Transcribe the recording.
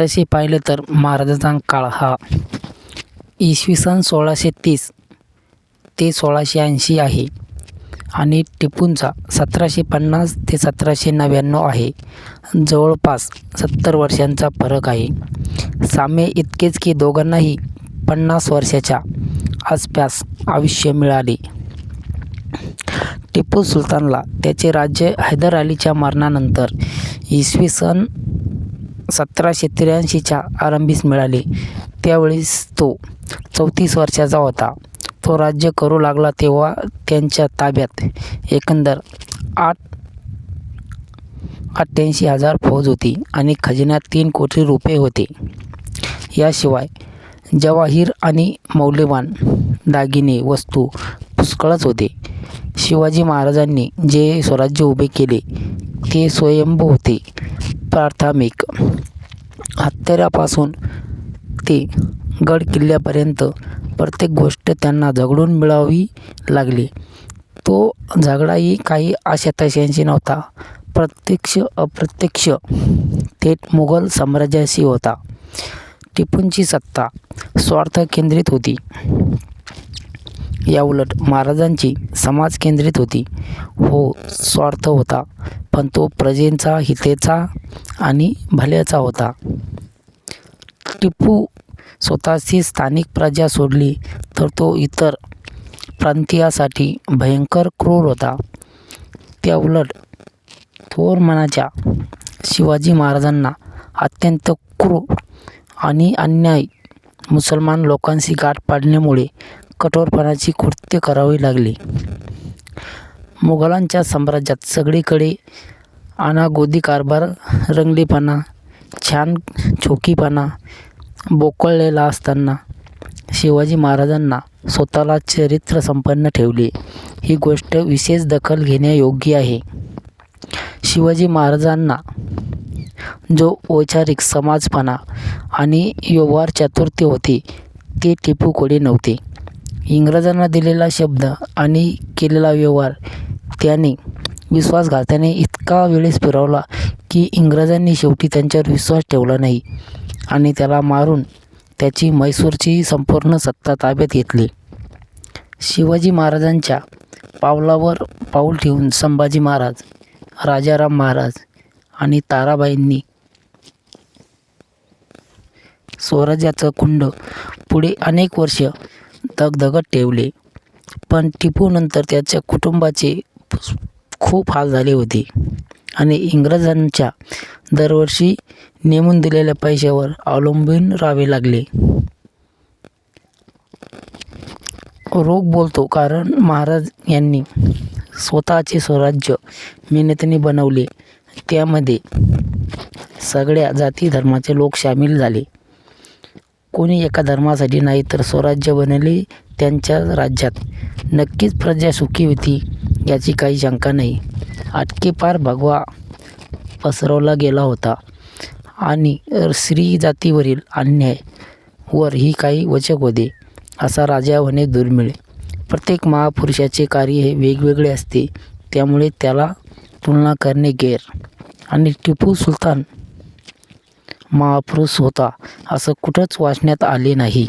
तसे पाहिले तर महाराजांचा काळ हा इसवी सन सोळाशे तीस ते सोळाशे ऐंशी आहे. आणि टिपूंचा सतराशे पन्नास ते सतराशे नव्याण्णव आहे. जवळपास सत्तर वर्षांचा फरक आहे. साम्य इतकेच की दोघांनाही पन्नास वर्षाच्या आसपास आयुष्य मिळाले. टिपू सुलतानला त्याचे राज्य हैदर अलीच्या मरणानंतर इसवी सन सतराशे त्र्याऐंशीच्या आरंभीस मिळाले. त्यावेळेस तो चौतीस वर्षाचा होता. तो राज्य करू लागला तेव्हा त्यांच्या ताब्यात एकंदर आठ अठ्ठ्याऐंशी हजार फौज होती आणि खजिन्यात तीन कोटी रुपये होते. याशिवाय जवाहीर आणि मौल्यवान दागिने वस्तू पुष्कळच होते. शिवाजी महाराजांनी जे स्वराज्य उभे केले ते स्वयंभू होते. प्राथमिक. हत्यारापासून ते गड किल्ल्यापर्यंत प्रत्येक गोष्ट त्यांना झगडून मिळावी लागली. तो झगडाही काही आशा तशांशी नव्हता. प्रत्यक्ष अप्रत्यक्ष थेट मुघल साम्राज्याशी होता. टिपूंची सत्ता स्वार्थ केंद्रित होती. याउलट महाराजांची समाज केंद्रित होती. हो स्वार्थ होता पण तो प्रजेंचा हितेचा आणि भल्याचा होता. टिपू स्वतःची स्थानिक प्रजा सोडली तर तो इतर प्रांतीयासाठी भयंकर क्रूर होता. त्याउलट थोर मनाच्या शिवाजी महाराजांना अत्यंत क्रूर आणि अन्याय मुसलमान लोकांशी गाठ पाडण्यामुळे कठोरपणाची कृत्य करावी लागली. मुघलांच्या साम्राज्यात सगळीकडे अनागोदी कारभार रंगलीपणा छान छोकीपणा बोकळलेला असताना शिवाजी महाराजांना स्वतःला चरित्र संपन्न ठेवले. ही गोष्ट विशेष दखल घेण्यायोग्य आहे. शिवाजी महाराजांना जो वैचारिक समाजपणा आणि व्यवहार चतुर्थी होते ते टिपू टिपूकडे नव्हते. इंग्रजांना दिलेला शब्द आणि केलेला व्यवहार त्याने विश्वासघाताने इतका वेळेस फिरवला की इंग्रजांनी शेवटी त्यांच्यावर विश्वास ठेवला नाही आणि त्याला मारून त्याची म्हैसूरची संपूर्ण सत्ता ताब्यात घेतली. शिवाजी महाराजांच्या पावलावर पाऊल ठेवून संभाजी महाराज राजाराम महाराज आणि ताराबाईंनी स्वराज्याचं कुंड पुढे अनेक वर्ष दगदगत ठेवले. पण टिपूनंतर त्याच्या कुटुंबाचे खूप हाल झाले होते. आणि इंग्रजांच्या दरवर्षी नेमून दिलेल्या पैशावर अवलंबून राहावे लागले. रोग बोलतो कारण महाराज यांनी स्वतःचे स्वराज्य मेहनतीने बनवले. त्यामध्ये सगळ्या जाती धर्माचे लोक सामील झाले. कोणी एका धर्मासाठी नाही तर स्वराज्य बनले त्यांच्या राज्यात. नक्कीच प्रजा सुखी होती याची काही शंका नाही. आटकेपार भगवा पसरवला गेला होता आणि स्त्री जातीवरील अन्याय वर ही काही वचक होते असा राजा होणे दुर्मिळ. प्रत्येक महापुरुषाचे कार्य हे वेगवेगळे असते त्यामुळे त्याला तुलना करणे गैर. आणि टिपू सुलतान महापुरुष होता. असं कुठंच वाचण्यात आले नाही.